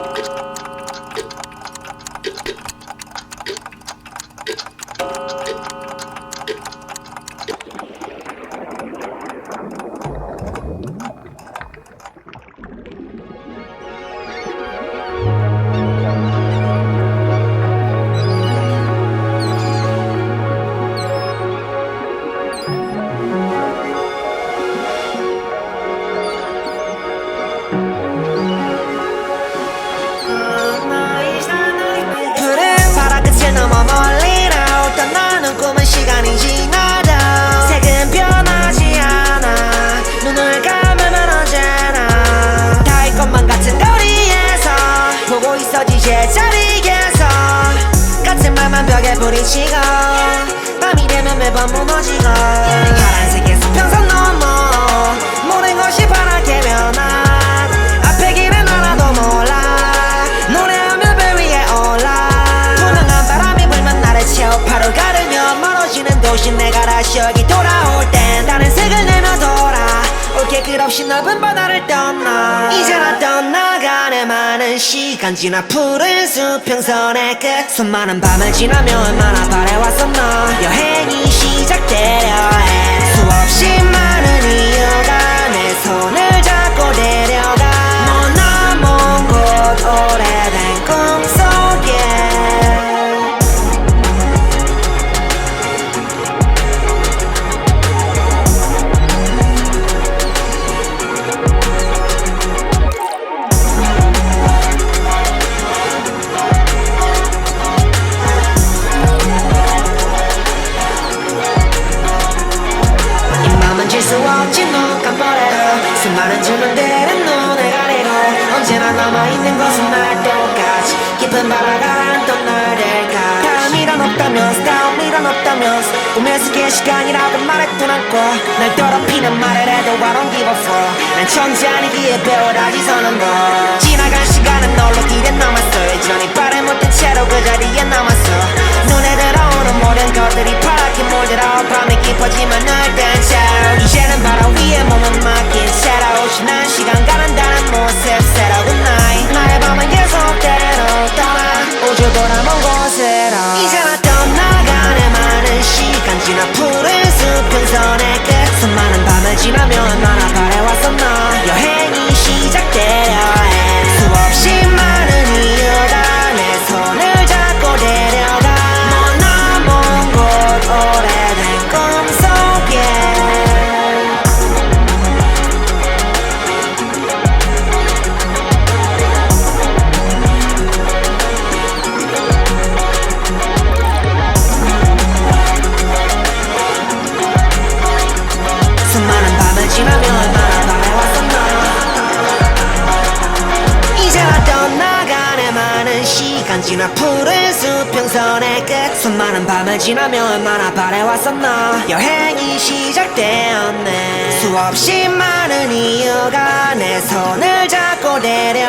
Bye. 미치고 밤이 되면 매번 무너지고. 파란색의 수평선 넘어. 모든 것이 파랗게 변화 앞에 길은 하나도 몰라. 노래하면 별 위에 올라. 투명한 바람이 불면 나를 채워 바로 가르며 멀어지는 도시 내가 다시 여기 돌아올 땐 다른 색을 올게 끝없이 넓은 바다를 떠나. 이제 나 떠나가네 많은 시간 지나 푸른 수평선의 끝 수많은 밤을 지나며 얼마나 바래왔었나. 여행 모래로 수많은 질문들은 눈에 가리고 언제나 남아있는 것은 날 똑같이 깊은 바다가 또 날릴까 다음 일은 없다면서 다음 일은 없다면서 꿈에 속의 시간이라고 말했던 않고 날 더럽히는 말을 해도 I don't give a fuck 난 천재 아니기에 배워라 지 서는 법 지나간 시간은 널로 기대 남았어 여전히 지나며 얼마나 바래왔었나 이제 나 떠나가네 많은 시간 지나 푸른 수평선의 끝. 수많은 밤을 지나며 얼마나 바래왔었나. 여행이 시작되었네. 수없이 많은 이유가 내 손을 잡고 오래된